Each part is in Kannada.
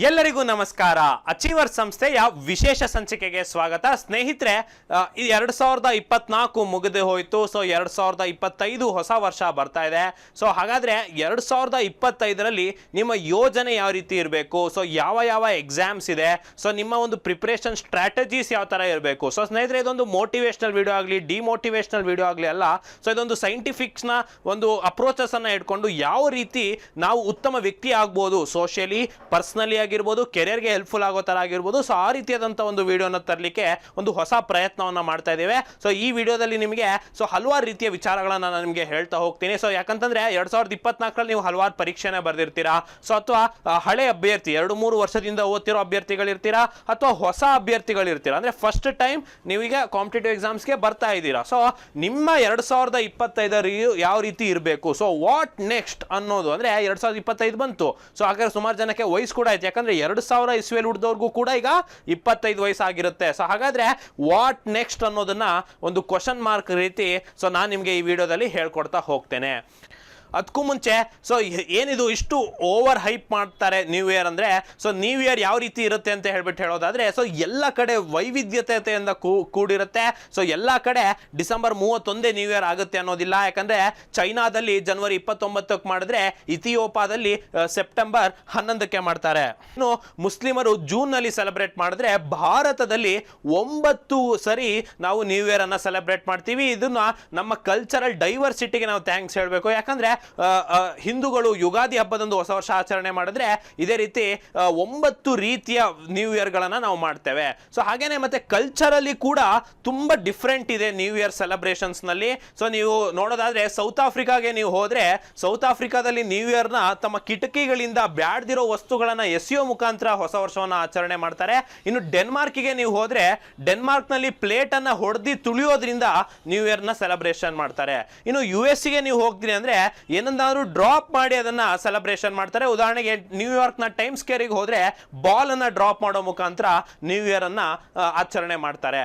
ಎಲ್ಲರಿಗೂ ನಮಸ್ಕಾರ. ಅಚೀವರ್ ಸಂಸ್ಥೆಯ ವಿಶೇಷ ಸಂಚಿಕೆಗೆ ಸ್ವಾಗತ. ಸ್ನೇಹಿತರೆ ಈ ಎರಡ್ ಸಾವಿರದ ಇಪ್ಪತ್ನಾಲ್ಕು ಮುಗಿದು ಹೋಯಿತು. ಸೊ ಎರಡು ಸಾವಿರದ ಇಪ್ಪತ್ತೈದು ಹೊಸ ವರ್ಷ ಬರ್ತಾ ಇದೆ. ಸೊ ಹಾಗಾದ್ರೆ ಎರಡು ಸಾವಿರದ ಇಪ್ಪತ್ತೈದರಲ್ಲಿ ನಿಮ್ಮ ಯೋಜನೆ ಯಾವ ರೀತಿ ಇರಬೇಕು? ಸೊ ಯಾವ ಯಾವ ಎಕ್ಸಾಮ್ಸ್ ಇದೆ? ಸೊ ನಿಮ್ಮ ಒಂದು ಪ್ರಿಪ್ರೇಷನ್ ಸ್ಟ್ರಾಟಜೀಸ್ ಯಾವ ಥರ ಇರಬೇಕು? ಸೊ ಸ್ನೇಹಿತರೆ, ಇದೊಂದು ಮೋಟಿವೇಶ್ನಲ್ ವಿಡಿಯೋ ಆಗಲಿ ಡಿಮೋಟಿವೇಶನಲ್ ವಿಡಿಯೋ ಆಗಲಿ ಅಲ್ಲ. ಸೊ ಇದೊಂದು ಸೈಂಟಿಫಿಕ್ಸ್ನ ಒಂದು ಅಪ್ರೋಚಸ್ ಅನ್ನ ಇಟ್ಕೊಂಡು ಯಾವ ರೀತಿ ನಾವು ಉತ್ತಮ ವ್ಯಕ್ತಿ ಆಗ್ಬೋದು? ಸೋಷಿಯಲಿ ಪರ್ಸ್ನಲಿ ಆಗಿರ್ಬೋದು, ಕೆರಿಯರ್ಗೆ ಹೆಲ್ಪ್ಫುಲ್ ಆಗೋ ಥರ ಆಗಿರ್ಬೋದು ಸೊ ಆ ರೀತಿಯಾದಂಥ ಒಂದು ವಿಡಿಯೋನ ತರಲಿಕ್ಕೆ ಒಂದು ಹೊಸ ಪ್ರಯತ್ನವನ್ನು ಮಾಡ್ತಾ ಇದ್ದೇವೆ. ಸೊ ಈ ವಿಡಿಯೋದಲ್ಲಿ ನಿಮಗೆ ಸೊ ಹಲವಾರು ರೀತಿಯ ವಿಚಾರಗಳನ್ನ ನಾನು ನಿಮಗೆ ಹೇಳ್ತಾ ಹೋಗ್ತೀನಿ. ಸೊ ಯಾಕಂತಂದ್ರೆ ಎರಡು ಸಾವಿರದ ಇಪ್ಪತ್ನಾಲ್ಕರಲ್ಲಿ ನೀವು ಹಲವಾರು ಪರೀಕ್ಷೆನ ಬರೆದಿರ್ತೀರಾ? ಸೊ ಅಥವಾ ಹಳೆ ಅಭ್ಯರ್ಥಿ, ಎರಡು ಮೂರು ವರ್ಷದಿಂದ ಓದ್ತಿರೋ ಅಭ್ಯರ್ಥಿಗಳಿರ್ತೀರಾ ಅಥವಾ ಹೊಸ ಅಭ್ಯರ್ಥಿಗಳಿರ್ತೀರಾ ಅಂದ್ರೆ ಫಸ್ಟ್ ಟೈಮ್ ನೀವೀಗ ಕಾಂಪಿಟೇಟಿವ್ ಎಕ್ಸಾಮ್ಸ್ಗೆ ಬರ್ತಾ ಇದ್ದೀರಾ. ಸೊ ನಿಮ್ಮ ಎರಡು ಸಾವಿರದ ಇಪ್ಪತ್ತೈದರ ಯಾವ ರೀತಿ ಇರಬೇಕು? ಸೊ ವಾಟ್ ನೆಕ್ಸ್ಟ್ ಅನ್ನೋದು ಅಂದರೆ ಎರಡು ಸಾವಿರದ ಇಪ್ಪತ್ತೈದು ಬಂತು. ಸೊ ಹಾಗಾದ್ರೆ ಸುಮಾರು ಜನಕ್ಕೆ ವಯಸ್ಸು ಕೂಡ ಆಯ್ತು. ಯಾಕಂದ್ರೆ ಎರಡು ಸಾವಿರ ಇಸ್ವಿಯಲ್ಲಿ ಹುಡ್ದವ್ರಿಗೂ ಕೂಡ ಈಗ ಇಪ್ಪತ್ತೈದು ವಯಸ್ಸಾಗಿರುತ್ತೆ. ಸೊ ಹಾಗಾದ್ರೆ ವಾಟ್ ನೆಕ್ಸ್ಟ್ ಅನ್ನೋದನ್ನ ಒಂದು ಕ್ವಶನ್ ಮಾರ್ಕ್ ರೀತಿ ಸೊ ನಾನು ನಿಮಗೆ ಈ ವಿಡಿಯೋದಲ್ಲಿ ಹೇಳ್ಕೊಡ್ತಾ ಹೋಗ್ತೇನೆ. ಅದಕ್ಕೂ ಮುಂಚೆ ಸೊ ಏನಿದು, ಇಷ್ಟು ಓವರ್ ಹೈಪ್ ಮಾಡ್ತಾರೆ ನ್ಯೂ ಇಯರ್ ಅಂದರೆ ಸೊ ನ್ಯೂ ಇಯರ್ ಯಾವ ರೀತಿ ಇರುತ್ತೆ ಅಂತ ಹೇಳ್ಬಿಟ್ಟು ಹೇಳೋದಾದ್ರೆ ಸೊ ಎಲ್ಲ ಕಡೆ ವೈವಿಧ್ಯತೆಯಿಂದ ಕೂಡಿರುತ್ತೆ. ಸೊ ಎಲ್ಲ ಕಡೆ ಡಿಸೆಂಬರ್ ಮೂವತ್ತೊಂದೇ ನ್ಯೂ ಇಯರ್ ಆಗುತ್ತೆ ಅನ್ನೋದಿಲ್ಲ. ಯಾಕಂದರೆ ಚೈನಾದಲ್ಲಿ ಜನವರಿ ಇಪ್ಪತ್ತೊಂಬತ್ತಕ್ಕೆ ಮಾಡಿದ್ರೆ ಇಥಿಯೋಪಾದಲ್ಲಿ ಸೆಪ್ಟೆಂಬರ್ ಹನ್ನೊಂದಕ್ಕೆ ಮಾಡ್ತಾರೆ. ಇನ್ನು ಮುಸ್ಲಿಮರು ಜೂನ್ನಲ್ಲಿ ಸೆಲೆಬ್ರೇಟ್ ಮಾಡಿದ್ರೆ, ಭಾರತದಲ್ಲಿ ಒಂಬತ್ತು ಸರಿ ನಾವು ನ್ಯೂ ಇಯರ್ ಅನ್ನ ಸೆಲೆಬ್ರೇಟ್ ಮಾಡ್ತೀವಿ. ಇದನ್ನ ನಮ್ಮ ಕಲ್ಚರಲ್ ಡೈವರ್ಸಿಟಿಗೆ ನಾವು ಥ್ಯಾಂಕ್ಸ್ ಹೇಳಬೇಕು. ಯಾಕಂದ್ರೆ ಹಿಂದೂಗಳು ಯುಗಾದಿ ಹಬ್ಬದಂದು ಹೊಸ ವರ್ಷ ಆಚರಣೆ ಮಾಡಿದ್ರೆ ಇದೇ ರೀತಿ ಒಂಬತ್ತು ರೀತಿಯ ನ್ಯೂ ಇಯರ್ಗಳನ್ನು ನಾವು ಮಾಡ್ತೇವೆ. ಸೊ ಹಾಗೇನೆ ಮತ್ತೆ ಕಲ್ಚರಲ್ಲಿ ಕೂಡ ತುಂಬಾ ಡಿಫ್ರೆಂಟ್ ಇದೆ ನ್ಯೂ ಇಯರ್ ಸೆಲೆಬ್ರೇಷನ್ಸ್ನಲ್ಲಿ. ಸೊ ನೀವು ನೋಡೋದಾದ್ರೆ ಸೌತ್ ಆಫ್ರಿಕಾಗೆ ನೀವು ಹೋದ್ರೆ ಸೌತ್ ಆಫ್ರಿಕಾದಲ್ಲಿ ನ್ಯೂ ಇಯರ್ನ ತಮ್ಮ ಕಿಟಕಿಗಳಿಂದ ಬ್ಯಾಡ್ದಿರೋ ವಸ್ತುಗಳನ್ನ ಎಸೆಯೋ ಮುಖಾಂತರ ಹೊಸ ವರ್ಷವನ್ನು ಆಚರಣೆ ಮಾಡ್ತಾರೆ. ಇನ್ನು ಡೆನ್ಮಾರ್ಕಿಗೆ ನೀವು ಹೋದ್ರೆ ಡೆನ್ಮಾರ್ಕ್ನಲ್ಲಿ ಪ್ಲೇಟ್ ಅನ್ನ ಹೊಡೆದಿ ತುಳಿಯೋದ್ರಿಂದ ನ್ಯೂ ಇಯರ್ನ ಸೆಲೆಬ್ರೇಷನ್ ಮಾಡ್ತಾರೆ. ಇನ್ನು ಯು ಎಸ್ಗೆ ನೀವು ಹೋಗ್ತೀರಿ ಅಂದ್ರೆ ಏನನ್ನಾದ್ರೂ ಡ್ರಾಪ್ ಮಾಡಿ ಅದನ್ನ ಸೆಲೆಬ್ರೇಷನ್ ಮಾಡ್ತಾರೆ. ಉದಾಹರಣೆಗೆ ನ್ಯೂಯಾರ್ಕ್ನ ಟೈಮ್ ಸ್ಕೇರಿಗೆ ಹೋದ್ರೆ ಬಾಲ್ ಅನ್ನ ಡ್ರಾಪ್ ಮಾಡೋ ಮುಖಾಂತರ ನ್ಯೂ ಇಯರ್ ಅನ್ನ ಆಚರಣೆ ಮಾಡ್ತಾರೆ.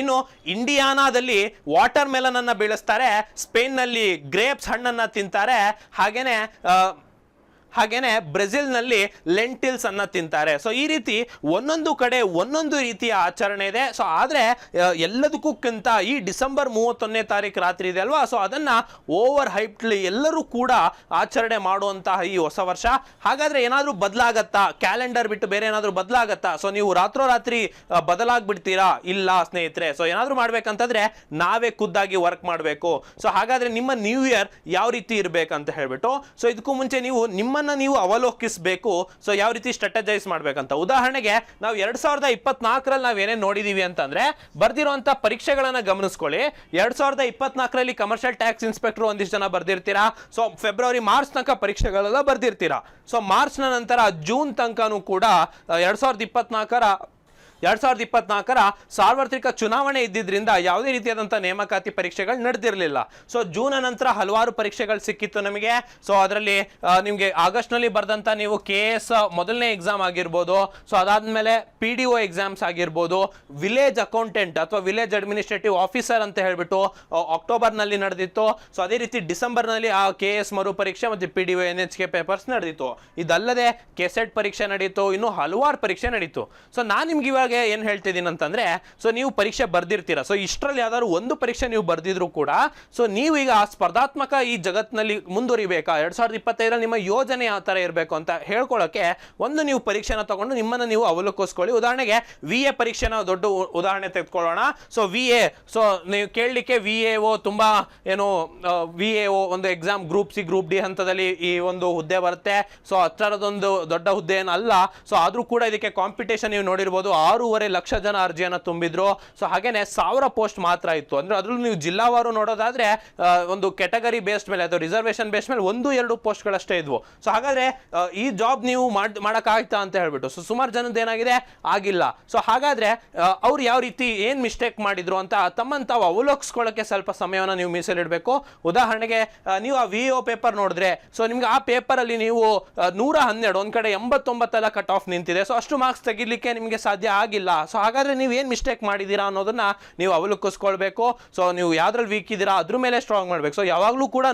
ಇನ್ನು ಇಂಡಿಯಾನಾದಲ್ಲಿ ವಾಟರ್ ಮೆಲನ್ ಅನ್ನ ಬೀಳಿಸ್ತಾರೆ. ಸ್ಪೇನ್ನಲ್ಲಿ ಗ್ರೇಪ್ಸ್ ಹಣ್ಣನ್ನು ತಿಂತಾರೆ. ಹಾಗೇನೆ ಹಾಗೇನೆ ಬ್ರೆಜಿಲ್ನಲ್ಲಿ ಲೆಂಟಿಲ್ಸ್ ಅನ್ನ ತಿಂತಾರೆ. ಸೊ ಈ ರೀತಿ ಒಂದೊಂದು ಕಡೆ ಒಂದೊಂದು ರೀತಿಯ ಆಚರಣೆ ಇದೆ. ಸೊ ಆದರೆ ಎಲ್ಲದಕ್ಕೂಕ್ಕಿಂತ ಈ ಡಿಸೆಂಬರ್ ಮೂವತ್ತೊಂದನೇ ತಾರೀಕು ರಾತ್ರಿ ಇದೆ ಅಲ್ವಾ? ಸೊ ಅದನ್ನ ಓವರ್ ಹೈಪ್ಲಿ ಎಲ್ಲರೂ ಕೂಡ ಆಚರಣೆ ಮಾಡುವಂತಹ ಈ ಹೊಸ ವರ್ಷ. ಹಾಗಾದ್ರೆ ಏನಾದರೂ ಬದಲಾಗತ್ತಾ? ಕ್ಯಾಲೆಂಡರ್ ಬಿಟ್ಟು ಬೇರೆ ಏನಾದರೂ ಬದಲಾಗತ್ತಾ? ಸೊ ನೀವು ರಾತ್ರೋರಾತ್ರಿ ಬದಲಾಗ್ಬಿಡ್ತೀರಾ? ಇಲ್ಲ, ಸ್ನೇಹಿತರೆ. ಸೊ ಏನಾದರೂ ಮಾಡ್ಬೇಕಂತಂದ್ರೆ ನಾವೇ ಖುದ್ದಾಗಿ ವರ್ಕ್ ಮಾಡಬೇಕು. ಸೊ ಹಾಗಾದ್ರೆ ನಿಮ್ಮ ನ್ಯೂ ಇಯರ್ ಯಾವ ರೀತಿ ಇರಬೇಕಂತ ಹೇಳ್ಬಿಟ್ಟು. ಸೊ ಇದಕ್ಕೂ ಮುಂಚೆ ನೀವು ನಿಮ್ಮನ್ನ ನೀವು ಅವಲೋಕಿಸಬೇಕು ಸೊ ಯಾವ ರೀತಿ ಸ್ಟ್ರಾಟಜೈಸ್ ಮಾಡ್ಬೇಕಂತ. ಉದಾಹರಣೆಗೆ, ನಾವು ಎರಡ್ ಸಾವಿರದ ಇಪ್ಪತ್ನಾಲ್ಕರಲ್ಲಿ ನಾವು ಏನೇನು ನೋಡಿದೀವಿ ಅಂತಂದ್ರೆ, ಬರ್ದಿರುವಂತ ಪರೀಕ್ಷೆಗಳನ್ನ ಗಮನಿಸ್ಕೊಳ್ಳಿ. ಎರಡ್ ಸಾವಿರದ ಇಪ್ಪತ್ನಾಲ್ಕರಲ್ಲಿ ಕಮರ್ಷಿಯಲ್ ಟ್ಯಾಕ್ಸ್ ಇನ್ಸ್ಪೆಕ್ಟರ್ ಒಂದಿಷ್ಟು ಜನ ಬರ್ದಿರ್ತೀರಾ? ಸೊ ಫೆಬ್ರವರಿ ಮಾರ್ಚ್ ತನಕ ಪರೀಕ್ಷೆಗಳೆಲ್ಲ ಬರ್ದಿರ್ತೀರಾ? ಸೊ ಮಾರ್ಚ್ನ ನಂತರ ಜೂನ್ ತನಕನೂ ಕೂಡ ಎರಡ್ ಸಾವಿರದ ಇಪ್ಪತ್ನಾಲ್ಕರ ಎರಡ್ ಸಾವಿರದ ಇಪ್ಪತ್ನಾಲ್ಕರ ಸಾರ್ವತ್ರಿಕ ಚುನಾವಣೆ ಇದ್ದಿದ್ರಿಂದ ಯಾವುದೇ ರೀತಿಯಾದಂಥ ನೇಮಕಾತಿ ಪರೀಕ್ಷೆಗಳು ನಡೆದಿರಲಿಲ್ಲ. ಸೊ ಜೂನ್ ನಂತರ ಹಲವಾರು ಪರೀಕ್ಷೆಗಳು ಸಿಕ್ಕಿತ್ತು ನಮಗೆ. ಸೊ ಅದರಲ್ಲಿ ನಿಮಗೆ ಆಗಸ್ಟ್ನಲ್ಲಿ ಬರೆದಂಥ ನೀವು ಕೆ ಎಸ್ ಮೊದಲನೇ ಎಕ್ಸಾಮ್ ಆಗಿರ್ಬೋದು. ಸೊ ಅದಾದಮೇಲೆ ಪಿ ಡಿ ಒ ಎಕ್ಸಾಮ್ಸ್ ಆಗಿರ್ಬೋದು. ವಿಲೇಜ್ ಅಕೌಂಟೆಂಟ್ ಅಥವಾ ವಿಲೇಜ್ ಅಡ್ಮಿನಿಸ್ಟ್ರೇಟಿವ್ ಆಫೀಸರ್ ಅಂತ ಹೇಳ್ಬಿಟ್ಟು ಅಕ್ಟೋಬರ್ ಅಕ್ಟೋಬರ್ನಲ್ಲಿ ನಡೆದಿತ್ತು. ಸೊ ಅದೇ ರೀತಿ ಡಿಸೆಂಬರ್ನಲ್ಲಿ ಆ ಕೆ ಎಸ್ ಮರು ಪರೀಕ್ಷೆ ಮತ್ತು P D O N H K papers ನಡೆದಿತ್ತು. ಇದಲ್ಲದೆ ಕೆಸೆಟ್ ಪರೀಕ್ಷೆ ನಡೆಯಿತು ಇನ್ನು ಹಲವಾರು ಪರೀಕ್ಷೆ ನಡೀತು. ಸೊ ನಾನು ನಿಮ್ಗೆ ಇವಾಗ ಏನು ಹೇಳ್ತಿದ್ದೀನಿ ಅಂತಂದ್ರೆ ಸೊ ನೀವು ಪರೀಕ್ಷೆ ಬರ್ದಿರ್ತೀರಾ. ಸೊ ಇಷ್ಟರಲ್ಲಿ ಯಾವ್ದಾದ್ರು ಒಂದು ಪರೀಕ್ಷೆ ನೀವು ಬರ್ದಿದ್ರು ಕೂಡ ಸೊ ನೀವು ಈಗ ಸ್ಪರ್ಧಾತ್ಮಕ ಈ ಜಗತ್ತಿನಲ್ಲಿ ಮುಂದುವರಿಬೇಕಾ? ಎರಡು ಸಾವಿರದ ಇಪ್ಪತ್ತೈದರಲ್ಲಿ ನಿಮ್ಮ ಯೋಜನೆ ಯಾವ ಥರ ಇರಬೇಕು ಅಂತ ಹೇಳ್ಕೊಳ್ಳೋಕೆ ಒಂದು ನೀವು ಪರೀಕ್ಷೆನ ತಗೊಂಡು ನಿಮ್ಮನ್ನು ನೀವು ಅವಲೋಕಿಸ್ಕೊಳ್ಳಿ. ಉದಾಹರಣೆಗೆ ವಿ ಎ ಪರೀಕ್ಷೆನ ದೊಡ್ಡ ಉದಾಹರಣೆ ತೆಗೆದುಕೊಳ್ಳೋಣ. ಸೊ ವಿ ಎ ಸೊ ನೀವು ಕೇಳಲಿಕ್ಕೆ ವಿ ಎ ಓ ತುಂಬ, ಏನು ವಿ ಎ ಓ ಒಂದು exam group C group D ಹಂತದಲ್ಲಿ ಈ ಒಂದು ಹುದ್ದೆ ಬರುತ್ತೆ. ಸೊ ಹತ್ತರದೊಂದು ದೊಡ್ಡ ಹುದ್ದೆ ಏನಲ್ಲ ಸೊ ಆದರೂ ಕೂಡ ಇದಕ್ಕೆ ಕಾಂಪಿಟೇಷನ್ ನೀವು ನೋಡಿರ್ಬೋದು. ಆರೂವರೆ ಲಕ್ಷ ಜನ ಅರ್ಜಿಯನ್ನು ತುಂಬಿದ್ರು. ಸೊ ಹಾಗೇನೆ ಸಾವಿರ ಪೋಸ್ಟ್ ಮಾತ್ರ ಇತ್ತು. ಅಂದ್ರೆ ಅದ್ರಲ್ಲೂ ನೀವು ಜಿಲ್ಲಾವಾರು ನೋಡೋದಾದ್ರೆ ಒಂದು ಕೆಟಗರಿ ಬೇಸ್ಡ್ ಮೇಲೆ ಅಥವಾ ರಿಸರ್ವೇಶನ್ ಬೇಸ್ ಮೇಲೆ ಒಂದು, ಎರಡು ಪೋಸ್ಟ್ಗಳಷ್ಟೇ ಇದ್ವು. ಸೊ ಹಾಗಾದ್ರೆ ಈ ಜಾಬ್ ನೀವು ಮಾಡ್ ಮಾಡೋಕ್ಕಾಗ್ತಾ ಅಂತ ಹೇಳ್ಬಿಟ್ಟು. ಸೊ ಸುಮಾರು ಜನದ ಏನಾಗಿದೆ? ಆಗಿಲ್ಲ. ಸೊ ಹಾಗಾದ್ರೆ ಅವ್ರು ಯಾವ ರೀತಿ ಏನ್ ಮಿಸ್ಟೇಕ್ ಮಾಡಿದ್ರು ಅಂತ ತಮ್ಮನ್ನು ತಾವು ಅವಲೋಕಿಸ್ಕೊಳ್ಳೋಕೆ ಸ್ವಲ್ಪ ಸಮಯವನ್ನು ನೀವು ಮೀಸಲಿಡಬೇಕು. ಉದಾಹರಣೆಗೆ ನೀವು ಆ ವಿ ಒ ಪೇಪರ್ ನೋಡಿದ್ರೆ ಸೊ ನಿಮ್ಗೆ ಆ ಪೇಪರಲ್ಲಿ ನೀವು ನೂರ ಹನ್ನೆರಡು, ಒಂದ್ ಕಡೆ ಎಂಬತ್ತೊಂಬತ್ತೆಲ್ಲ ಕಟ್ ಆಫ್ ನಿಂತಿದೆ. ಸೊ ಅಷ್ಟು ಮಾರ್ಕ್ಸ್ ತೆಗಿಲಿಕ್ಕೆ ನಿಮಗೆ ಸಾಧ್ಯ ಆಗಿಲ್ಲ ಆಗಿಲ್ಲ. ಸೊ ಹಾಗಾದ್ರೆ ನೀವು ಏನು ಮಿಸ್ಟೇಕ್ ಮಾಡಿದ್ದೀರಾ ಅನ್ನೋದನ್ನ ನೀವು ಅವಲೋಕಿಸ್ಕೊಳ್ಬೇಕು. ಸೊ ನೀವು ಯಾವ್ದ್ರಲ್ಲಿ ವೀಕ್ ಇದ್ದೀರಾ ಅದ್ರ ಮೇಲೆ ಸ್ಟ್ರಾಂಗ್ ಮಾಡ್ಬೇಕು. ಸೊ ಯಾವಾಗಲೂ ಕೂಡ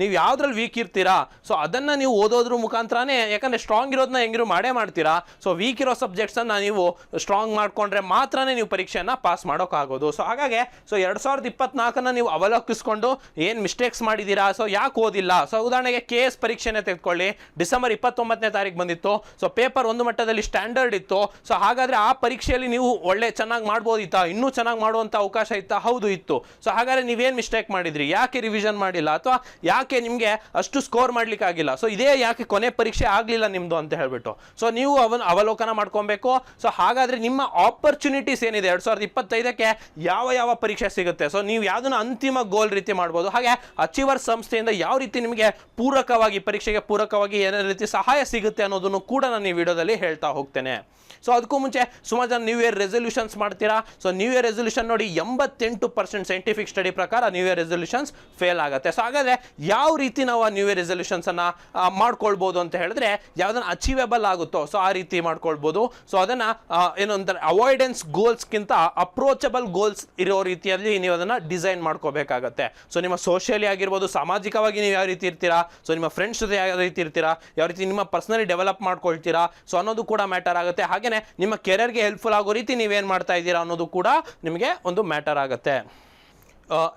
ನೀವು ಯಾವ್ದ್ರಲ್ಲಿ ವೀಕ್ ಇರ್ತೀರಾ ಸೊ ಅದನ್ನ ನೀವು ಓದೋದ್ರ ಮುಖಾಂತರನೇ, ಯಾಕಂದ್ರೆ ಸ್ಟ್ರಾಂಗ್ ಇರೋದನ್ನ ಹೆಂಗಿರು ಮಾಡೇ ಮಾಡ್ತೀರಾ. ಸೊ ವೀಕ್ ಇರೋ ಸಬ್ಜೆಕ್ಟ್ಸ್ ಅನ್ನ ನೀವು ಸ್ಟ್ರಾಂಗ್ ಮಾಡ್ಕೊಂಡ್ರೆ ಮಾತ್ರನೇ ನೀವು ಪರೀಕ್ಷೆಯನ್ನ ಪಾಸ್ ಮಾಡೋಕ್ಕಾಗೋದು. ಸೊ ಹಾಗಾಗಿ ಸೊ ಎರಡ್ ಸಾವಿರದ ಇಪ್ಪತ್ನಾಲ್ಕನ್ನ ನೀವು ಅವಲೋಕಿಸ್ಕೊಂಡು ಏನು ಮಿಸ್ಟೇಕ್ಸ್ ಮಾಡಿದ್ದೀರಾ ಸೊ ಯಾಕೆ ಓದಿಲ್ಲ? ಸೊ ಉದಾಹರಣೆಗೆ ಕೆ ಎಸ್ ಪರೀಕ್ಷೆನೇ ತೆಗೆದುಕೊಳ್ಳಿ. ಡಿಸೆಂಬರ್ ಇಪ್ಪತ್ತೊಂಬತ್ತನೇ ತಾರೀಕು ಬಂದಿತ್ತು. ಸೊ ಪೇಪರ್ ಒಂದು ಮಟ್ಟದಲ್ಲಿ ಸ್ಟ್ಯಾಂಡರ್ಡ್ ಇತ್ತು. ಸೊ ಹಾಗಾದ್ರೆ ಆ ಪರೀಕ್ಷೆಯಲ್ಲಿ ನೀವು ಒಳ್ಳೆ ಚೆನ್ನಾಗಿ ಮಾಡ್ಬೋದಿತ್ತಾ? ಇನ್ನೂ ಚೆನ್ನಾಗಿ ಮಾಡುವಂಥ ಅವಕಾಶ ಇತ್ತಾ? ಹೌದು, ಇತ್ತು. ಸೊ ಹಾಗಾದರೆ ನೀವೇನು ಮಿಸ್ಟೇಕ್ ಮಾಡಿದ್ರಿ? ಯಾಕೆ ರಿವಿಷನ್ ಮಾಡಿಲ್ಲ? ಅಥವಾ ಯಾಕೆ ನಿಮಗೆ ಅಷ್ಟು ಸ್ಕೋರ್ ಮಾಡ್ಲಿಕ್ಕೆ ಆಗಿಲ್ಲ ಸೊ ಇದೇ ಯಾಕೆ ಕೊನೆ ಪರೀಕ್ಷೆ ಆಗಲಿಲ್ಲ ನಿಮ್ಮದು ಅಂತ ಹೇಳ್ಬಿಟ್ಟು. ಸೊ ನೀವು ಅವನ ಅವಲೋಕನ ಮಾಡ್ಕೊಬೇಕು. ಸೊ ಹಾಗಾದರೆ ನಿಮ್ಮ ಆಪರ್ಚುನಿಟೀಸ್ ಏನಿದೆ? ಎರಡು ಸಾವಿರದ ಇಪ್ಪತ್ತೈದಕ್ಕೆ ಯಾವ ಯಾವ ಪರೀಕ್ಷೆ ಸಿಗುತ್ತೆ? ಸೊ ನೀವು ಯಾವುದನ್ನು ಅಂತಿಮ ಗೋಲ್ ರೀತಿ ಮಾಡ್ಬೋದು? ಹಾಗೆ ಅಚೀವರ್ ಸಂಸ್ಥೆಯಿಂದ ಯಾವ ರೀತಿ ನಿಮಗೆ ಪೂರಕವಾಗಿ, ಪರೀಕ್ಷೆಗೆ ಪೂರಕವಾಗಿ ಏನೇ ರೀತಿ ಸಹಾಯ ಸಿಗುತ್ತೆ ಅನ್ನೋದನ್ನು ಕೂಡ ನಾನು ಈ ವಿಡಿಯೋದಲ್ಲಿ ಹೇಳ್ತಾ ಹೋಗ್ತೇನೆ. ಸೊ ಅದಕ್ಕೂ ಮುಂಚೆ ಸುಮಾರು ಜನ ನ್ಯೂ ಇಯರ್ ರೆಸೊಲ್ಯೂಷನ್ಸ್ ಮಾಡ್ತೀರಾ? ಸೊ ನ್ಯೂ ಇಯರ್ ರೆಸೊಲ್ಯೂಷನ್ ನೋಡಿ ಎಂಬತ್ತೆಂಟು ಪರ್ಸೆಂಟ್ ಸೈಂಟಿಫಿಕ್ ಸ್ಟಡಿ ಪ್ರಕಾರ ನ್ಯೂ ಇಯರ್ ರೆಸೊಲ್ಯೂಷನ್ಸ್ ಫೇಲ್ ಆಗುತ್ತೆ. ಸೊ ಹಾಗಾದ್ರೆ ಯಾವ ರೀತಿ ನಾವು ಆ ನ್ಯೂ ಇಯರ್ ರೆಸೊಲ್ಯೂಷನ್ಸ್ ಅನ್ನ ಆ, ಮಾಡ್ಕೊಳ್ಬೋದು ಅಂತ ಹೇಳಿದ್ರೆ ಯಾವ್ದನ್ನ ಅಚೀವೆಬಲ್ ಆಗುತ್ತೋ ಸೊ ಆ ರೀತಿ ಮಾಡ್ಕೊಳ್ಬೋದು. ಸೊ ಅದನ್ನ ಆ, ಏನು ಅಂತಾರೆ ಅವಾಯ್ಡೆನ್ಸ್ ಗೋಲ್ಸ್ಗಿಂತ ಅಪ್ರೋಚಬಲ್ ಗೋಲ್ಸ್ ಇರೋ ರೀತಿಯಲ್ಲಿ ನೀವು ಅದನ್ನ ಡಿಸೈನ್ ಮಾಡ್ಕೋಬೇಕಾಗತ್ತೆ. ಸೊ ನಿಮ್ಮ ಸೋಷಿಯಲಿ ಆಗಿರ್ಬೋದು ಸಾಮಾಜಿಕವಾಗಿ ನೀವು ಯಾವ ರೀತಿ ಇರ್ತೀರಾ? ಸೊ ನಿಮ್ಮ ಫ್ರೆಂಡ್ಸ್ ಜೊತೆ ಯಾವ ರೀತಿ ಇರ್ತೀರಾ? ಯಾವ ರೀತಿ ನಿಮ್ಮ ಪರ್ಸನಲಿ ಡೆವಲಪ್ ಮಾಡ್ಕೊಳ್ತೀರಾ? ಸೊ ಅನ್ನೋದು ಕೂಡ ಮ್ಯಾಟರ್ ಆಗುತ್ತೆ. ಹಾಗೇನೆ ನಿಮ್ಮ ಕೆರಿಯರ್ಗೆ ಹೆಲ್ಪ್ಫುಲ್ ಆಗೋ ರೀತಿ ನೀವೇನು ಮಾಡ್ತಾ ಇದ್ದೀರಾ ಅನ್ನೋದು ಕೂಡ ನಿಮಗೆ ಒಂದು ಮ್ಯಾಟರ್ ಆಗುತ್ತೆ.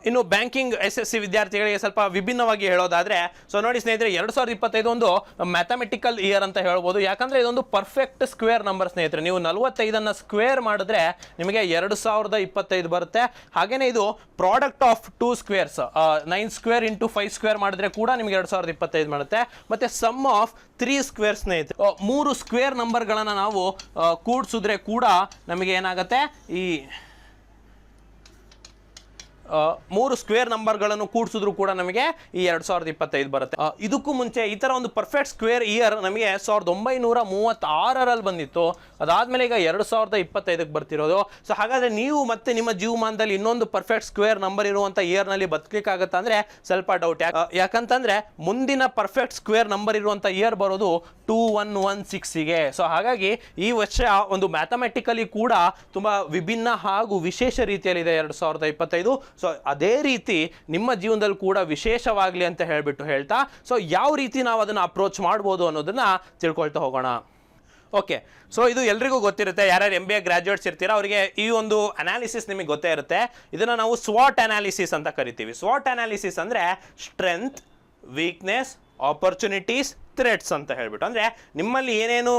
ಇನ್ನು ಬ್ಯಾಂಕಿಂಗ್ ಎಸ್ ಎಸ್ ಸಿ ವಿದ್ಯಾರ್ಥಿಗಳಿಗೆ ಸ್ವಲ್ಪ ವಿಭಿನ್ನವಾಗಿ ಹೇಳೋದಾದ್ರೆ ಸೊ ನೋಡಿ ಸ್ನೇಹಿತರೆ, ಎರಡು ಸಾವಿರದ ಇಪ್ಪತ್ತೈದು ಒಂದು ಮ್ಯಾಥಮೆಟಿಕಲ್ ಇಯರ್ ಅಂತ ಹೇಳ್ಬೋದು. ಯಾಕಂದ್ರೆ ಇದೊಂದು ಪರ್ಫೆಕ್ಟ್ ಸ್ಕ್ವೇರ್ ನಂಬರ್ ಸ್ನೇಹಿತರೆ. ನೀವು ನಲವತ್ತೈದನ್ನು ಸ್ಕ್ವೇರ್ ಮಾಡಿದ್ರೆ ನಿಮಗೆ ಎರಡು ಸಾವಿರದ ಇಪ್ಪತ್ತೈದು ಬರುತ್ತೆ. ಹಾಗೆಯೇ ಇದು product of two squares nine square into five square ಮಾಡಿದ್ರೆ ಕೂಡ ನಿಮಗೆ ಎರಡು ಸಾವಿರದ ಇಪ್ಪತ್ತೈದು ಮಾಡುತ್ತೆ ಮತ್ತೆ ಸಮ್ ಆಫ್ ತ್ರೀ ಸ್ಕ್ವೇರ್ ಸ್ನೇಹಿತರೆ. ಮೂರು ಸ್ಕ್ವೇರ್ ನಂಬರ್ಗಳನ್ನು ನಾವು ಕೂಡಿಸಿದ್ರೆ ಕೂಡ ನಮಗೆ ಏನಾಗುತ್ತೆ? ಈ ಮೂರು ಸ್ಕ್ವೇರ್ ನಂಬರ್ಗಳನ್ನು ಕೂಡಿಸಿದ್ರು ಕೂಡ ನಮಗೆ ಈ ಎರಡು ಸಾವಿರದ ಇಪ್ಪತ್ತೈದು ಬರುತ್ತೆ. ಇದಕ್ಕೂ ಮುಂಚೆ ಈ ಥರ ಒಂದು ಪರ್ಫೆಕ್ಟ್ ಸ್ಕ್ವೇರ್ ಇಯರ್ ನಮಗೆ ಸಾವಿರದ ಒಂಬೈನೂರ ಮೂವತ್ತಾರರಲ್ಲಿ ಬಂದಿತ್ತು. ಅದಾದಮೇಲೆ ಈಗ ಎರಡು ಸಾವಿರದ ಇಪ್ಪತ್ತೈದಕ್ಕೆ ಬರ್ತಿರೋದು. ಸೊ ಹಾಗಾದರೆ ನೀವು ಮತ್ತೆ ನಿಮ್ಮ ಜೀವಮಾನದಲ್ಲಿ ಇನ್ನೊಂದು ಪರ್ಫೆಕ್ಟ್ ಸ್ಕ್ವೇರ್ ನಂಬರ್ ಇರುವಂಥ ಇಯರ್ನಲ್ಲಿ ಬದುಕಲಿಕ್ಕಾಗತ್ತಾ ಅಂದರೆ ಸ್ವಲ್ಪ ಡೌಟ್ ಯಾಕಂತಂದರೆ ಮುಂದಿನ ಪರ್ಫೆಕ್ಟ್ ಸ್ಕ್ವೇರ್ ನಂಬರ್ ಇರುವಂಥ ಇಯರ್ ಬರೋದು ಟೂ ಒನ್ ಒನ್ ಸಿಕ್ಸಿಗೆ ಸೊ ಹಾಗಾಗಿ ಈ ವರ್ಷ ಒಂದು ಮ್ಯಾಥಮೆಟಿಕಲಿ ಕೂಡ ತುಂಬ ವಿಭಿನ್ನ ಹಾಗೂ ವಿಶೇಷ ರೀತಿಯಲ್ಲಿದೆ ಎರಡು ಸಾವಿರದ ಇಪ್ಪತ್ತೈದು. ಸೊ ಅದೇ ರೀತಿ ನಿಮ್ಮ ಜೀವನದಲ್ಲಿ ಕೂಡ ವಿಶೇಷವಾಗಲಿ ಅಂತ ಹೇಳಿಬಿಟ್ಟು ಹೇಳ್ತಾ ಸೊ ಯಾವ ರೀತಿ ನಾವು ಅದನ್ನು ಅಪ್ರೋಚ್ ಮಾಡ್ಬೋದು ಅನ್ನೋದನ್ನು ತಿಳ್ಕೊಳ್ತಾ ಹೋಗೋಣ. ಓಕೆ ಸೊ ಇದು ಎಲ್ರಿಗೂ ಗೊತ್ತಿರುತ್ತೆ, ಯಾರ್ಯಾರು ಎಂ ಬಿ ಎ ಗ್ರಾಜುಯೇಟ್ಸ್ ಇರ್ತೀರಾ, ಅವರಿಗೆ ಈ ಒಂದು ಅನಾಲಿಸಿಸ್ ನಿಮಗೆ ಗೊತ್ತೇ ಇರುತ್ತೆ. ಇದನ್ನು ನಾವು ಸ್ವಾಟ್ ಅನಾಲಿಸಿಸ್ ಅಂತ ಕರಿತೀವಿ. ಸ್ವಾಟ್ ಅನಾಲಿಸಿಸ್ ಅಂದರೆ ಸ್ಟ್ರೆಂತ್ ವೀಕ್ನೆಸ್ ಆಪರ್ಚುನಿಟೀಸ್ ಥ್ರೆಟ್ಸ್ ಅಂತ ಹೇಳ್ಬಿಟ್ಟು. ಅಂದರೆ ನಿಮ್ಮಲ್ಲಿ ಏನೇನು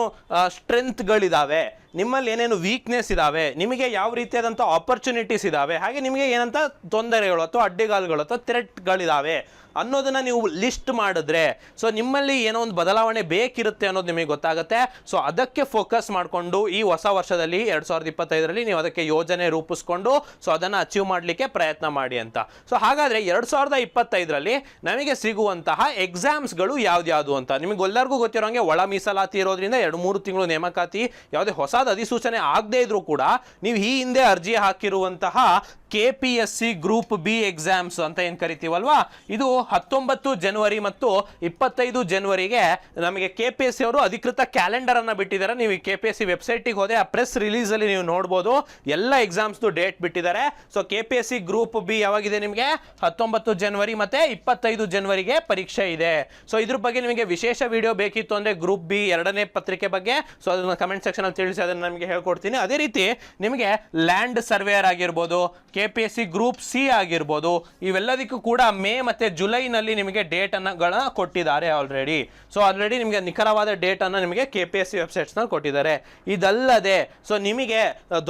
ಸ್ಟ್ರೆಂತ್ಗಳಿದ್ದಾವೆ ನಿಮ್ಮಲ್ಲಿ ಏನೇನು ವೀಕ್ನೆಸ್ ಇದ್ದಾವೆ ನಿಮಗೆ ಯಾವ ರೀತಿಯಾದಂಥ ಆಪರ್ಚುನಿಟೀಸ್ ಇದ್ದಾವೆ ಹಾಗೆ ನಿಮಗೆ ಏನಂತ ತೊಂದರೆಗಳು ಅಥವಾ ಅಡ್ಡಿಗಾಲುಗಳು ಅಥವಾ ಥ್ರೆಟ್ಗಳಿದ್ದಾವೆ ಅನ್ನೋದನ್ನ ನೀವು ಲಿಸ್ಟ್ ಮಾಡಿದ್ರೆ ಸೊ ನಿಮ್ಮಲ್ಲಿ ಏನೋ ಒಂದು ಬದಲಾವಣೆ ಬೇಕಿರುತ್ತೆ ಅನ್ನೋದು ನಿಮಗೆ ಗೊತ್ತಾಗುತ್ತೆ. ಸೊ ಅದಕ್ಕೆ ಫೋಕಸ್ ಮಾಡಿಕೊಂಡು ಈ ಹೊಸ ವರ್ಷದಲ್ಲಿ, ಎರಡು ಸಾವಿರದ ಇಪ್ಪತ್ತೈದರಲ್ಲಿ ನೀವು ಅದಕ್ಕೆ ಯೋಜನೆ ರೂಪಿಸ್ಕೊಂಡು ಸೊ ಅದನ್ನು ಅಚೀವ್ ಮಾಡಲಿಕ್ಕೆ ಪ್ರಯತ್ನ ಮಾಡಿ ಅಂತ. ಸೊ ಹಾಗಾದರೆ ಎರಡು ಸಾವಿರದ ಇಪ್ಪತ್ತೈದರಲ್ಲಿ ನಮಗೆ ಸಿಗುವಂತಹ ಎಕ್ಸಾಮ್ಸ್ಗಳು ಯಾವ್ದು ಅಂತ? ನಿಮಗೆ ಎಲ್ಲರಿಗೂ ಗೊತ್ತಿರೋಂಗೆ ಒಳ ಮೀಸಲಾತಿ ಇರೋದ್ರಿಂದ ಎರಡು ಮೂರು ತಿಂಗಳು ನೇಮಕಾತಿ, ಯಾವುದೇ ಹೊಸದು ಅಧಿಸೂಚನೆ ಆಗದೇ ಇದ್ರೂ ಕೂಡ ನೀವು ಈ ಹಿಂದೆ ಅರ್ಜಿ ಹಾಕಿರುವಂತಹ K P S C group B exams ಅಂತ ಏನು ಕರಿತೀವಲ್ವಾ? ಇದು ಹತ್ತೊಂಬತ್ತು ಜನವರಿ ಮತ್ತು ಇಪ್ಪತ್ತೈದು ಜನವರಿಗೆ ನಮಗೆ ಕೆ ಪಿ ಎಸ್ ಸಿ ಅವರು ಅಧಿಕೃತ ಕ್ಯಾಲೆಂಡರ್ ಅನ್ನ ಬಿಟ್ಟಿದ್ದಾರೆ. ನೀವು ಕೆ ಪಿ ಎಸ್ ಸಿ ವೆಬ್ಸೈಟಿಗೆ ಹೋದೆ ಆ ಪ್ರೆಸ್ ರಿಲೀಸ್ ಅಲ್ಲಿ ನೀವು ನೋಡ್ಬೋದು. ಎಲ್ಲ ಎಕ್ಸಾಮ್ಸ್ದು ಡೇಟ್ ಬಿಟ್ಟಿದ್ದಾರೆ. So K P S C group B ಯಾವಾಗಿದೆ ನಿಮಗೆ? ಹತ್ತೊಂಬತ್ತು ಜನವರಿ ಮತ್ತೆ ಇಪ್ಪತ್ತೈದು ಜನವರಿಗೆ ಪರೀಕ್ಷೆ ಇದೆ. ಸೊ ಇದ್ರ ಬಗ್ಗೆ ನಿಮಗೆ ವಿಶೇಷ ವಿಡಿಯೋ ಬೇಕಿತ್ತು ಅಂದ್ರೆ ಗ್ರೂಪ್ ಬಿ ಎರಡನೇ ಪತ್ರಿಕೆ ಬಗ್ಗೆ. ಸೊ ಅದನ್ನ ಕಮೆಂಟ್ ಸೆಕ್ಷನ್ ಅಲ್ಲಿ ತಿಳಿಸಿ. ಅದನ್ನ ನಮಗೆ ಹೇಳ್ಕೊಡ್ತೀನಿ. ಅದೇ ರೀತಿ ನಿಮಗೆ ಲ್ಯಾಂಡ್ ಸರ್ವೇಯರ್ ಆಗಿರ್ಬೋದು K P S C group C ಆಗಿರ್ಬೋದು, ಇವೆಲ್ಲದಕ್ಕೂ ಕೂಡ ಮೇ ಮತ್ತೆ ಜುಲೈನಲ್ಲಿ ನಿಮಗೆ ಡೇಟ್ ಗಳನ್ನ ಕೊಟ್ಟಿದ್ದಾರೆ ಆಲ್ರೆಡಿ ಸೊ ಆಲ್ರೆಡಿ ನಿಮಗೆ ನಿಖರವಾದ ಡೇಟ್ ಅನ್ನ ನಿಮಗೆ ಕೆ ಪಿ ಎಸ್ ಸಿ ವೆಬ್ಸೈಟ್ಸ್ನಲ್ಲಿ ಕೊಟ್ಟಿದ್ದಾರೆ. ಇದಲ್ಲದೆ ಸೊ ನಿಮಗೆ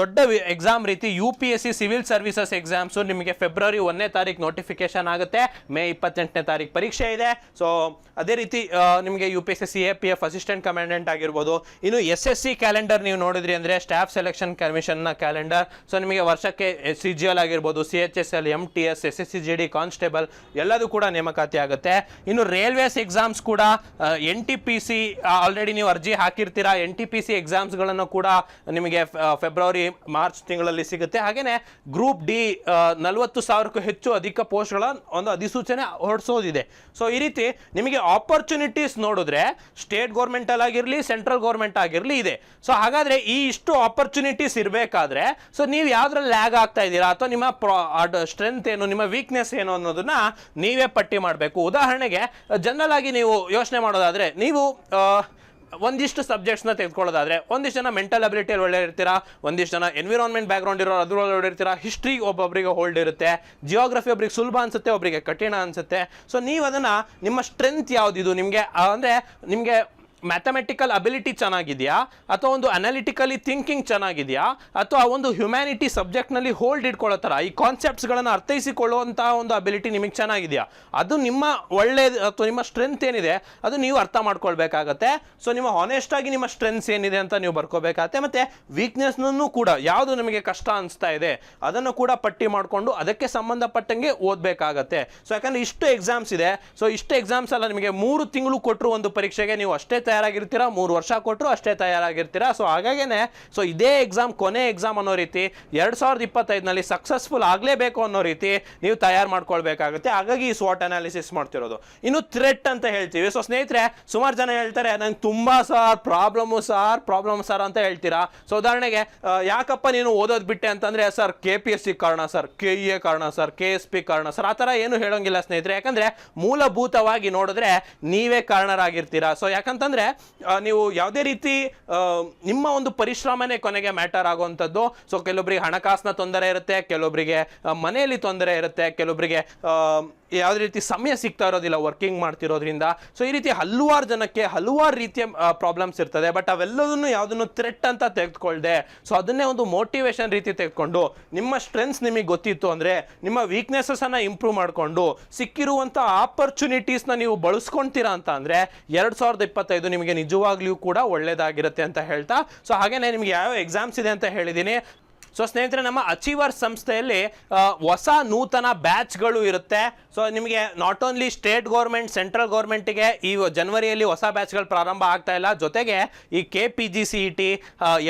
ದೊಡ್ಡ ಎಕ್ಸಾಮ್ ರೀತಿ U P S C civil services exams ನಿಮಗೆ ಫೆಬ್ರವರಿ ಒಂದನೇ ತಾರೀಕು ನೋಟಿಫಿಕೇಶನ್ ಆಗುತ್ತೆ. ಮೇ ಇಪ್ಪತ್ತೆಂಟನೇ ತಾರೀಕು ಪರೀಕ್ಷೆ ಇದೆ. ಸೊ ಅದೇ ರೀತಿ ನಿಮಗೆ U P S C A P F assistant commandant ಆಗಿರ್ಬೋದು, ಇನ್ನು ಎಸ್ ಎಸ್ ಸಿ ಕ್ಯಾಲೆಂಡರ್ ನೀವು ನೋಡಿದ್ರಿ ಅಂದರೆ ಸ್ಟಾಫ್ ಸೆಲೆಕ್ಷನ್ ಕಮಿಷನ್ನ ಕ್ಯಾಲೆಂಡರ್ ಸೊ ನಿಮಗೆ ವರ್ಷಕ್ಕೆ ಸಿ ಜಿ ಎಲ್ ಆಗಿರ್ಬೋದು C H S L M T S S S C G D constable ಎಲ್ಲದೂ ಕೂಡ ನೇಮಕಾತಿ ಆಗುತ್ತೆ. ಇನ್ನು ರೈಲ್ವೇಸ್ ಎಕ್ಸಾಮ್ಸ್ ಕೂಡ N T P C already ನೀವು ಅರ್ಜಿ ಹಾಕಿರ್ತೀರಾ ಎನ್ ಟಿ ಪಿ ಸಿ ಎಕ್ಸಾಮ್ಸ್ಗಳನ್ನು ಕೂಡ ನಿಮಗೆ ಫೆಬ್ರವರಿ ಮಾರ್ಚ್ ತಿಂಗಳಲ್ಲಿ ಸಿಗುತ್ತೆ. ಹಾಗೆಯೇ ಗ್ರೂಪ್ ಡಿ ನಲವತ್ತು ಸಾವಿರಕ್ಕೂ ಹೆಚ್ಚು ಅಧಿಕ ಪೋಸ್ಟ್ಗಳ ಒಂದು ಅಧಿಸೂಚನೆ ಹೊರಡಿಸೋದಿದೆ. ಸೊ ಈ ರೀತಿ ನಿಮಗೆ ಆಪರ್ಚುನಿಟೀಸ್ ನೋಡಿದ್ರೆ ಸ್ಟೇಟ್ ಗೌರ್ಮೆಂಟಲ್ಲಿ ಆಗಿರಲಿ ಸೆಂಟ್ರಲ್ ಗೌರ್ಮೆಂಟ್ ಆಗಿರಲಿ ಇದೆ. ಸೊ ಹಾಗಾದರೆ ಈ ಇಷ್ಟು ಆಪರ್ಚುನಿಟೀಸ್ ಇರಬೇಕಾದ್ರೆ ಸೊ ನೀವು ಯಾವ್ದ್ರಲ್ಲಿ ಲ್ಯಾಗ್ ಆಗ್ತಾ ಇದ್ದೀರಾ ಅಥವಾ ನಿಮ್ಮ ಸ್ಟ್ರೆಂತ್ ಏನು, ನಿಮ್ಮ ವೀಕ್ನೆಸ್ ಏನು ಅನ್ನೋದನ್ನ ನೀವೇ ಪಟ್ಟಿ ಮಾಡಬೇಕು. ಉದಾಹರಣೆಗೆ ಜನರಲ್ ಆಗಿ ನೀವು ಯೋಚನೆ ಮಾಡೋದಾದ್ರೆ, ನೀವು ಒಂದಿಷ್ಟು ಸಬ್ಜೆಕ್ಟ್ಸ್ನ ತೆಗೆದುಕೊಳ್ಳೋದಾದ್ರೆ, ಒಂದಿಷ್ಟು ಜನ ಮೆಂಟಲ್ ಅಬಿಲಿಟಿಯಲ್ಲಿ ಒಳ್ಳೆ ಇರ್ತೀರಾ, ಒಂದಿಷ್ಟು ಜನ ಎನ್ವಿರಾನ್ಮೆಂಟ್ ಬ್ಯಾಕ್ಗ್ರೌಂಡ್ ಇರೋ ಅದ್ರೊಳಗೆ ಇರ್ತೀರಾ ಹಿಸ್ಟ್ರಿ ಒಬ್ಬೊಬ್ಬರಿಗೆ ಹೋಲ್ಡ್ ಇರುತ್ತೆ ಜಿಯೋಗ್ರಫಿ ಒಬ್ಬರಿಗೆ ಸುಲಭ ಅನ್ಸುತ್ತೆ ಒಬ್ಬರಿಗೆ ಕಠಿಣ ಅನ್ಸುತ್ತೆ. ಸೊ ನೀವು ಅದನ್ನ, ನಿಮ್ಮ ಸ್ಟ್ರೆಂತ್ ಯಾವ್ದಿದು? ನಿಮಗೆ ಅಂದರೆ, ನಿಮಗೆ ಮ್ಯಾಥಮೆಟಿಕಲ್ ಅಬಿಲಿಟಿ ಚೆನ್ನಾಗಿದೆಯಾ? ಅಥವಾ ಒಂದು ಅನಾಲಿಟಿಕಲಿ ಥಿಂಕಿಂಗ್ ಚೆನ್ನಾಗಿದೆಯಾ? ಅಥವಾ ಒಂದು ಹ್ಯುಮ್ಯಾನಿಟಿ ಸಬ್ಜೆಕ್ಟ್ನಲ್ಲಿ ಹೋಲ್ಡ್ ಇಟ್ಕೊಳ್ಳೋ ಥರ, ಈ ಕಾನ್ಸೆಪ್ಟ್ಸ್ಗಳನ್ನು ಅರ್ಥೈಸಿಕೊಳ್ಳುವಂಥ ಒಂದು ಅಬಿಲಿಟಿ ನಿಮಗೆ ಚೆನ್ನಾಗಿದೆಯಾ? ಅದು ನಿಮ್ಮ ಒಳ್ಳೆಯದು ಅಥವಾ ನಿಮ್ಮ ಸ್ಟ್ರೆಂತ್ ಏನಿದೆ, ಅದು ನೀವು ಅರ್ಥ ಮಾಡ್ಕೊಳ್ಬೇಕಾಗತ್ತೆ. ಸೊ ನಿಮ್ಮ ಹಾನೆಸ್ಟಾಗಿ ನಿಮ್ಮ ಸ್ಟ್ರೆಂತ್ಸ್ ಏನಿದೆ ಅಂತ ನೀವು ಬರ್ಕೋಬೇಕಾಗತ್ತೆ. ಮತ್ತು ವೀಕ್ನೆಸ್ನೂ ಕೂಡ, ಯಾವುದು ನಿಮಗೆ ಕಷ್ಟ ಅನಿಸ್ತಾ ಇದೆ, ಅದನ್ನು ಕೂಡ ಪಟ್ಟಿ ಮಾಡಿಕೊಂಡು ಅದಕ್ಕೆ ಸಂಬಂಧಪಟ್ಟಂಗೆ ಓದಬೇಕಾಗತ್ತೆ. ಸೊ ಯಾಕಂದರೆ ಇಷ್ಟು ಎಕ್ಸಾಮ್ಸ್ ಇದೆ. ಸೊ ಇಷ್ಟು ಎಕ್ಸಾಮ್ಸ್ ಅಲ್ಲ ನಿಮಗೆ ಮೂರು ತಿಂಗಳು ಕೊಟ್ಟರು ಒಂದು ಪರೀಕ್ಷೆಗೆ ನೀವು ಅಷ್ಟೇ ತಯಾರಾಗಿರ್ತೀರಾ? ಮೂರು ವರ್ಷ ಕೊಟ್ಟರು ಅಷ್ಟೇ ತಯಾರಾಗಿರ್ತೀರಾ? ಸೊ ಹಾಗಾಗೇ ಸೊ ಇದೇ ಎಕ್ಸಾಮ್ ಕೊನೆ ಎಕ್ಸಾಮ್ ಅನ್ನೋ ರೀತಿ, ಎರಡು ಸಾವಿರದ ಇಪ್ಪತ್ತೈದನಲ್ಲಿ ಸಕ್ಸಸ್ಫುಲ್ ಆಗಲೇಬೇಕು ಅನ್ನೋ ರೀತಿ ನೀವು ತಯಾರು ಮಾಡ್ಕೊಳ್ಬೇಕಾಗುತ್ತೆ. ಹಾಗಾಗಿ ಈ ಸ್ವಾಟ್ ಅನಾಲಿಸಿಸ್ ಮಾಡ್ತಿರೋದು. ಇನ್ನು ಥ್ರೆಟ್ ಅಂತ ಹೇಳ್ತೀವಿ. ಸೊ ಸ್ನೇಹಿತರೆ, ಸುಮಾರು ಜನ ಹೇಳ್ತಾರೆ, ನಂಗೆ ತುಂಬ sir problem sir problem sir ಅಂತ ಹೇಳ್ತೀರಾ? ಸೊ ಉದಾಹರಣೆಗೆ ಯಾಕಪ್ಪ ನೀನು ಓದೋದು ಬಿಟ್ಟೆ ಅಂತಂದ್ರೆ sir K P S C ಕಾರಣ ಸರ್ ಕೆ ಇ ಎ ಕಾರಣ ಸರ್ ಕೆ ಎಸ್ ಪಿ ಕಾರಣ ಸರ್ ಆ ಥರ ಏನು ಹೇಳೋಂಗಿಲ್ಲ ಸ್ನೇಹಿತರೆ. ಯಾಕಂದ್ರೆ, ಮೂಲಭೂತವಾಗಿ ನೋಡಿದ್ರೆ ನೀವೇ ಕಾರಣರಾಗಿರ್ತೀರಾ? ಸೊ ಯಾಕಂತಂದ್ರೆ ಆ, ನೀವು ಯಾವುದೇ ರೀತಿ ನಿಮ್ಮ ಒಂದು ಪರಿಶ್ರಮನೇ ಕೊನೆಗೆ ಮ್ಯಾಟರ್ ಆಗುವಂಥದ್ದು. ಸೊ ಕೆಲವೊಬ್ಬರಿಗೆ ಹಣಕಾಸಿನ ತೊಂದರೆ ಇರುತ್ತೆ ಕೆಲವೊಬ್ಬರಿಗೆ ಮನೆಯಲ್ಲಿ ತೊಂದರೆ ಇರುತ್ತೆ ಕೆಲವೊಬ್ಬರಿಗೆ ಯಾವುದೇ ರೀತಿ ಸಮಯ ಸಿಗ್ತಾ ಇರೋದಿಲ್ಲ ವರ್ಕಿಂಗ್ ಮಾಡ್ತಿರೋದ್ರಿಂದ. ಸೊ ಈ ರೀತಿ ಹಲವಾರು ಜನಕ್ಕೆ ಹಲವಾರು ರೀತಿಯ ಪ್ರಾಬ್ಲಮ್ಸ್ ಇರ್ತದೆ. ಬಟ್ ಅವೆಲ್ಲದನ್ನು ಯಾವುದನ್ನು ಥ್ರೆಟ್ ಅಂತ ತೆಗೆದುಕೊಳ್ಳದೆ ಸೊ ಅದನ್ನೇ ಒಂದು ಮೋಟಿವೇಶನ್ ರೀತಿ ತೆಗೆದುಕೊಂಡು, ನಿಮ್ಮ ಸ್ಟ್ರೆಂತ್ಸ್ ನಿಮಗೆ ಗೊತ್ತಿತ್ತು ಅಂದರೆ, ನಿಮ್ಮ ವೀಕ್ನೆಸಸ್ಸನ್ನು ಇಂಪ್ರೂವ್ ಮಾಡಿಕೊಂಡು ಸಿಕ್ಕಿರುವಂಥ ಆಪರ್ಚುನಿಟೀಸ್ನ ನೀವು ಬಳಸ್ಕೊಳ್ತೀರಾ ಅಂತ ಅಂದರೆ, ಎರಡು ಸಾವಿರದ ಇಪ್ಪತ್ತೈದು ನಿಮಗೆ ನಿಜವಾಗ್ಲೂ ಕೂಡ ಒಳ್ಳೆಯದಾಗಿರುತ್ತೆ ಅಂತ ಹೇಳ್ತಾ. ಸೊ ಹಾಗೇನೆ ನಿಮಗೆ ಯಾವ ಎಕ್ಸಾಮ್ಸ್ ಇದೆ ಅಂತ ಹೇಳಿದ್ದೀನಿ. ಸೊ ಸ್ನೇಹಿತರೆ, ನಮ್ಮ ಅಚೀವರ್ ಸಂಸ್ಥೆಯಲ್ಲಿ ಹೊಸ ನೂತನ ಬ್ಯಾಚ್ಗಳು ಇರುತ್ತೆ. ಸೊ ನಿಮಗೆ not only state government central ಗೌರ್ಮೆಂಟಿಗೆ ಈ ಜನವರಿಯಲ್ಲಿ ಹೊಸ ಬ್ಯಾಚ್ಗಳು ಪ್ರಾರಂಭ ಆಗ್ತಾ ಇಲ್ಲ. ಜೊತೆಗೆ ಈ K P G C E T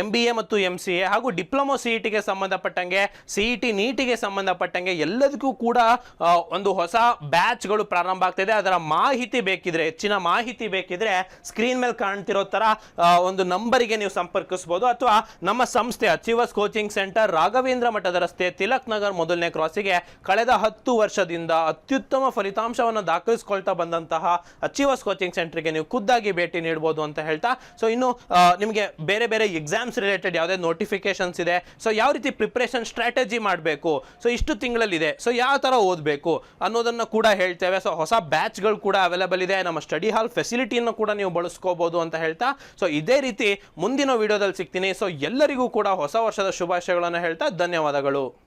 M B A ಮತ್ತು ಎಂ ಸಿ ಎ ಹಾಗೂ ಡಿಪ್ಲೊಮೊ ಸಿ ಇ ಟಿಗೆ ಸಂಬಂಧಪಟ್ಟಂಗೆ ಸಿ ಇ ಟಿ ನೀಟಿಗೆ ಸಂಬಂಧಪಟ್ಟಂಗೆ ಎಲ್ಲದಕ್ಕೂ ಕೂಡ ಒಂದು ಹೊಸ ಬ್ಯಾಚ್ಗಳು ಪ್ರಾರಂಭ ಆಗ್ತಿದೆ ಅದರ ಮಾಹಿತಿ ಬೇಕಿದ್ರೆ, ಹೆಚ್ಚಿನ ಮಾಹಿತಿ ಬೇಕಿದ್ರೆ ಸ್ಕ್ರೀನ್ ಮೇಲೆ ಕಾಣ್ತಿರೋ ಥರ ಒಂದು ನಂಬರಿಗೆ ನೀವು ಸಂಪರ್ಕಿಸ್ಬೋದು. ಅಥವಾ ನಮ್ಮ ಸಂಸ್ಥೆ ಅಚೀವರ್ಸ್ ಕೋಚಿಂಗ್ ಸೆಂಟರ್ ರಾಘವೇಂದ್ರ ಮಠದ ರಸ್ತೆ ತಿಲಕ್ ನಗರ್ ಮೊದಲನೇ ಕ್ರಾಸಿಗೆ ಕಳೆದ ಹತ್ತು ವರ್ಷದಿಂದ ಅತ್ಯುತ್ತಮ ಫಲಿತಾಂಶವನ್ನು ದಾಖಲಿಸಿಕೊಳ್ತಾ ಬಂದಂತಹ ಅಚೀವರ್ಸ್ ಕೋಚಿಂಗ್ ಸೆಂಟರ್ಗೆ ನೀವು ಖುದ್ದಾಗಿ ಭೇಟಿ ನೀಡಬಹುದು ಅಂತ ಹೇಳ್ತಾ ಸೊ ಇನ್ನು ನಿಮಗೆ ಬೇರೆ ಬೇರೆ ಎಕ್ಸಾಮ್ಸ್ ರಿಲೇಟೆಡ್ ಯಾವುದೇ ನೋಟಿಫಿಕೇಶನ್ಸ್ ಇದೆ ಸೊ ಯಾವ ರೀತಿ ಪ್ರಿಪ್ರೇಷನ್ ಸ್ಟ್ರಾಟಜಿ ಮಾಡಬೇಕು ಸೊ ಇಷ್ಟು ತಿಂಗಳಲ್ಲಿದೆ ಸೊ ಯಾವ ಥರ ಓದಬೇಕು ಅನ್ನೋದನ್ನು ಕೂಡ ಹೇಳ್ತೇವೆ ಸೊ ಹೊಸ ಬ್ಯಾಚ್ಗಳು ಕೂಡ ಅವೈಲೇಬಲ್ ಇದೆ, ನಮ್ಮ ಸ್ಟಡಿ ಹಾಲ್ ಫೆಸಿಲಿಟಿಯನ್ನು ಕೂಡ ನೀವು ಬಳಸ್ಕೋಬಹುದು ಅಂತ ಹೇಳ್ತಾ ಸೊ ಇದೇ ರೀತಿ ಮುಂದಿನ ವಿಡಿಯೋದಲ್ಲಿ ಸಿಗ್ತೀನಿ ಸೊ ಎಲ್ಲರಿಗೂ ಕೂಡ ಹೊಸ ವರ್ಷದ ಶುಭಾಶಯಗಳನ್ನು ಹೇಳ್ತಾ ಧನ್ಯವಾದಗಳು.